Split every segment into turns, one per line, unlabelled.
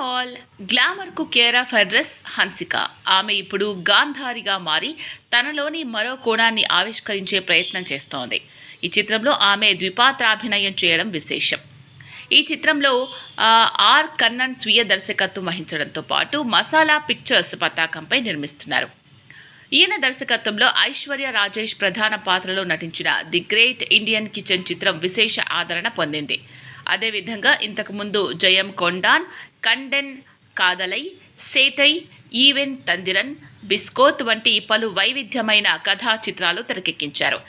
All గ్లామర్కు కు కేరా address Hansika. ఆమె ఇప్పుడు గాంధారిగా మారి తనలోని మరో కోణాన్ని ఆవిష్కరించే ప్రయత్నం చేస్తోంది. ఈ చిత్రంలో ఆమె ద్విపాత్రాభినయం చేయడం విశేషం. ఈ చిత్రంలో ఆర్ కన్నన్ స్వీయ దర్శకత్వం వహించడంతో పాటు మసాలా పిక్చర్స్ పతాకంపై నిర్మిస్తున్నారు. ఈయన దర్శకత్వంలో ఐశ్వర్య రాజేష్ ప్రధాన పాత్రలో నటించిన ది గ్రేట్ ఇండియన్ కిచెన్ చిత్రం విశేష ఆదరణ పొందింది. అదేవిధంగా ఇంతకుముందు జయం కొండాన్ కండెన్ కాదలై సేటై ఈవెన్ తందిరన్ బిస్కోత్ వంటి పలు వైవిధ్యమైన కథా చిత్రాలు తెరకెక్కించారు.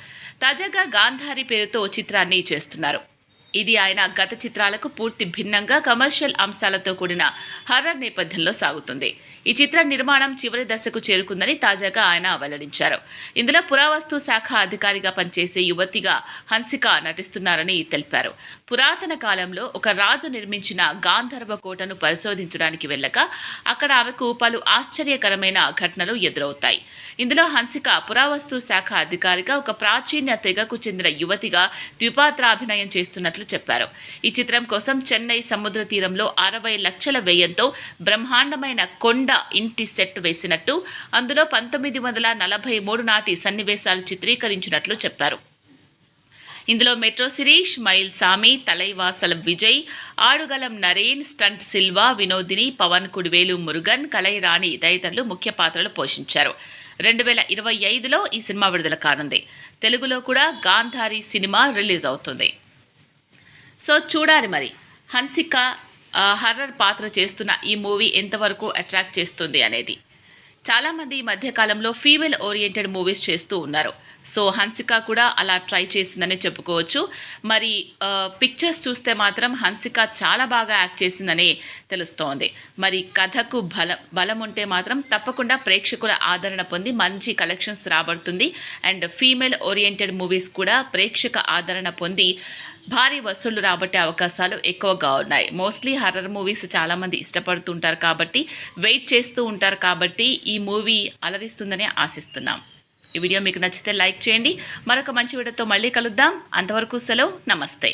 తాజాగా గాంధారి పేరుతో చిత్రాన్ని చేస్తున్నారు. ఇది ఆయన గత చిత్రాలకు పూర్తి భిన్నంగా కమర్షియల్ అంశాలతో కూడిన హర్రర్ నేపథ్యంలో సాగుతుంది. ఈ చిత్ర నిర్మాణం చివరి దశకు చేరుకుందని తాజాగా ఆయన వెల్లడించారు. ఇందులో పురావస్తు శాఖ అధికారిగా పనిచేసే యువతిగా హన్సిక నటిస్తున్నారని తెలిపారు. పురాతన కాలంలో ఒక రాజు నిర్మించిన గాంధర్వ కోటను పరిశోధించడానికి వెళ్ళక అక్కడ ఆమెకు పలు ఆశ్చర్యకరమైన ఘటనలు ఎదురవుతాయి. ఇందులో హన్సిక పురావస్తు శాఖ అధికారిగా ఒక ప్రాచీన తెగకు చెందిన యువతిగా ద్విపాత్రాభినయం చేస్తున్నట్లు చెప్పారు. ఈ చిత్రం కోసం చెన్నై సముద్ర తీరంలో అరవై లక్షల వ్యయంతో బ్రహ్మాండమైన కొండ ఇంటి సెట్ వేసినట్టు అందులో పంతొమ్మిది వందల నలభై మూడు నాటి సన్నివేశాలు చిత్రీకరించినట్లు చెప్పారు. ఇందులో మెట్రో శిరీష్ మైల్ సామి తలైవాసల విజయ్ ఆడుగలం నరేన్ స్టంట్ సిల్వా వినోదిని పవన్ కుడివేలు మురుగన్ కలైరాణి తదితరులు ముఖ్య పాత్రలు పోషించారు. రెండు వేల ఇరవై ఐదులో ఈ సినిమా విడుదల కానుంది. తెలుగులో కూడా గాంధారి సినిమా రిలీజ్ అవుతుంది. సో చూడాలి మరి. హన్సిక హర్రర్ పాత్ర చేస్తున్న ఈ మూవీ ఎంతవరకు అట్రాక్ట్ చేస్తుంది అనేది. చాలామంది ఈ మధ్యకాలంలో ఫీమేల్ ఓరియంటెడ్ మూవీస్ చేస్తూ ఉన్నారు. సో హన్సిక కూడా అలా ట్రై చేసిందని చెప్పుకోవచ్చు. మరి పిక్చర్స్ చూస్తే మాత్రం హన్సిక చాలా బాగా యాక్ట్ చేసిందని తెలుస్తోంది. మరి కథకు బలం బలం ఉంటే మాత్రం తప్పకుండా ప్రేక్షకుల ఆదరణ పొంది మంచి కలెక్షన్స్ రాబడుతుంది. అండ్ ఫీమేల్ ఓరియంటెడ్ మూవీస్ కూడా ప్రేక్షక ఆదరణ పొంది భారీ వసూళ్ళు రాబట్టే అవకాశాలు ఎక్కువగా ఉన్నాయి. మోస్ట్లీ హర్రర్ మూవీస్ చాలామంది ఇష్టపడుతుంటారు కాబట్టి వెయిట్ చేస్తూ ఉంటారు కాబట్టి ఈ మూవీ అలరిస్తుందని ఆశిస్తున్నాం. ఈ వీడియో మీకు నచ్చితే లైక్ చేయండి. మరొక మంచి వీడియోతో మళ్ళీ కలుద్దాం. అంతవరకు సెలవు. నమస్తే.